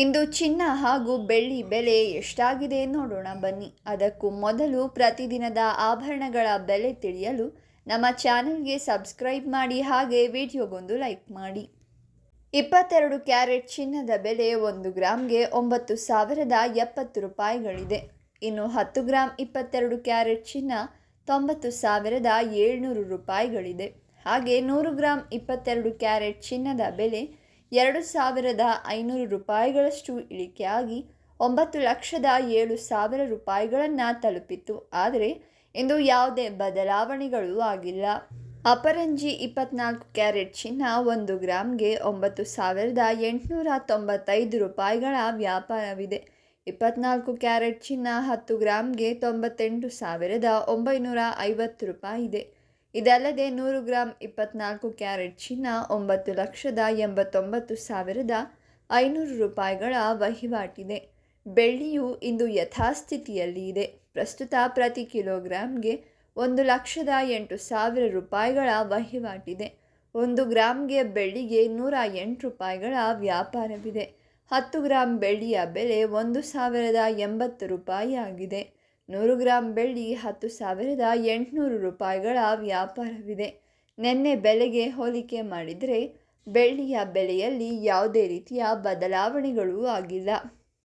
ಇಂದು ಚಿನ್ನ ಹಾಗೂ ಬೆಳ್ಳಿ ಬೆಲೆ ಎಷ್ಟಾಗಿದೆ ನೋಡೋಣ ಬನ್ನಿ. ಅದಕ್ಕೂ ಮೊದಲು ಪ್ರತಿದಿನದ ಆಭರಣಗಳ ಬೆಲೆ ತಿಳಿಯಲು ನಮ್ಮ ಚಾನೆಲ್ಗೆ ಸಬ್ಸ್ಕ್ರೈಬ್ ಮಾಡಿ ಹಾಗೆ ವಿಡಿಯೋಗೊಂದು ಲೈಕ್ ಮಾಡಿ. ಇಪ್ಪತ್ತೆರಡು ಕ್ಯಾರೆಟ್ ಚಿನ್ನದ ಬೆಲೆ ಒಂದು ಗ್ರಾಮ್ಗೆ ಒಂಬತ್ತು ಸಾವಿರದ ಎಪ್ಪತ್ತು ರೂಪಾಯಿಗಳಿದೆ. ಇನ್ನು ಹತ್ತು ಗ್ರಾಮ್ ಇಪ್ಪತ್ತೆರಡು ಕ್ಯಾರೆಟ್ ಚಿನ್ನ ತೊಂಬತ್ತು ಸಾವಿರದ ಏಳ್ನೂರು ರೂಪಾಯಿಗಳಿದೆ. ಹಾಗೆ ನೂರು ಗ್ರಾಮ್ ಇಪ್ಪತ್ತೆರಡು ಕ್ಯಾರೆಟ್ ಚಿನ್ನದ ಬೆಲೆ ಎರಡು ಸಾವಿರದ ಐನೂರು ರೂಪಾಯಿಗಳಷ್ಟು ಇಳಿಕೆಯಾಗಿ ಒಂಬತ್ತು ಲಕ್ಷದ ಏಳು ಸಾವಿರ ರೂಪಾಯಿಗಳನ್ನು ತಲುಪಿತ್ತು. ಆದರೆ, ಇಂದು ಯಾವುದೇ ಬದಲಾವಣೆಗಳು ಆಗಿಲ್ಲ. ಅಪರಂಜಿ ಇಪ್ಪತ್ನಾಲ್ಕು ಕ್ಯಾರೆಟ್ ಚಿನ್ನ ಒಂದು ಗ್ರಾಮ್ಗೆ ಒಂಬತ್ತು ಸಾವಿರದ ಎಂಟುನೂರ ತೊಂಬತ್ತೈದು ರೂಪಾಯಿಗಳ ವ್ಯಾಪಾರವಿದೆ. ಇಪ್ಪತ್ನಾಲ್ಕು ಕ್ಯಾರೆಟ್ ಚಿನ್ನ ಹತ್ತು ಗ್ರಾಮ್ಗೆ ತೊಂಬತ್ತೆಂಟು ಸಾವಿರದ ಒಂಬೈನೂರ ಐವತ್ತು ರೂಪಾಯಿ ಇದೆ ಇದಲ್ಲದೆ ನೂರು ಗ್ರಾಂ ಇಪ್ಪತ್ನಾಲ್ಕು ಕ್ಯಾರೆಟ್ ಚಿನ್ನ, ಒಂಬತ್ತು ಲಕ್ಷದ ಎಂಬತ್ತೊಂಬತ್ತು ಸಾವಿರದ ಐನೂರು ರೂಪಾಯಿಗಳ ವಹಿವಾಟಿದೆ. ಬೆಳ್ಳಿಯು ಇಂದು ಯಥಾಸ್ಥಿತಿಯಲ್ಲಿ ಇದೆ. ಪ್ರಸ್ತುತ ಪ್ರತಿ ಕಿಲೋಗ್ರಾಂಗೆ ಒಂದು ಲಕ್ಷದ ಎಂಟು ಸಾವಿರ ರೂಪಾಯಿಗಳ ವಹಿವಾಟಿದೆ. ಒಂದು ಗ್ರಾಮ್ಗೆ ಬೆಳ್ಳಿಗೆ ನೂರ ಎಂಟು ರೂಪಾಯಿಗಳ ವ್ಯಾಪಾರವಿದೆ. ಹತ್ತು ಗ್ರಾಂ ಬೆಳ್ಳಿಯ ಬೆಲೆ ಒಂದು ಸಾವಿರದ ಎಂಬತ್ತು ರೂಪಾಯಿ ಆಗಿದೆ ನೂರು ಗ್ರಾಂ ಬೆಳ್ಳಿ ಹತ್ತು ಸಾವಿರದ ಎಂಟುನೂರು ರೂಪಾಯಿಗಳ ವ್ಯಾಪಾರವಿದೆ. ನಿನ್ನೆ ಬೆಲೆಗೆ ಹೋಲಿಕೆ ಮಾಡಿದರೆ ಬೆಳ್ಳಿಯ ಬೆಲೆಯಲ್ಲಿ ಯಾವುದೇ ರೀತಿಯ ಬದಲಾವಣೆಗಳೂ ಆಗಿಲ್ಲ.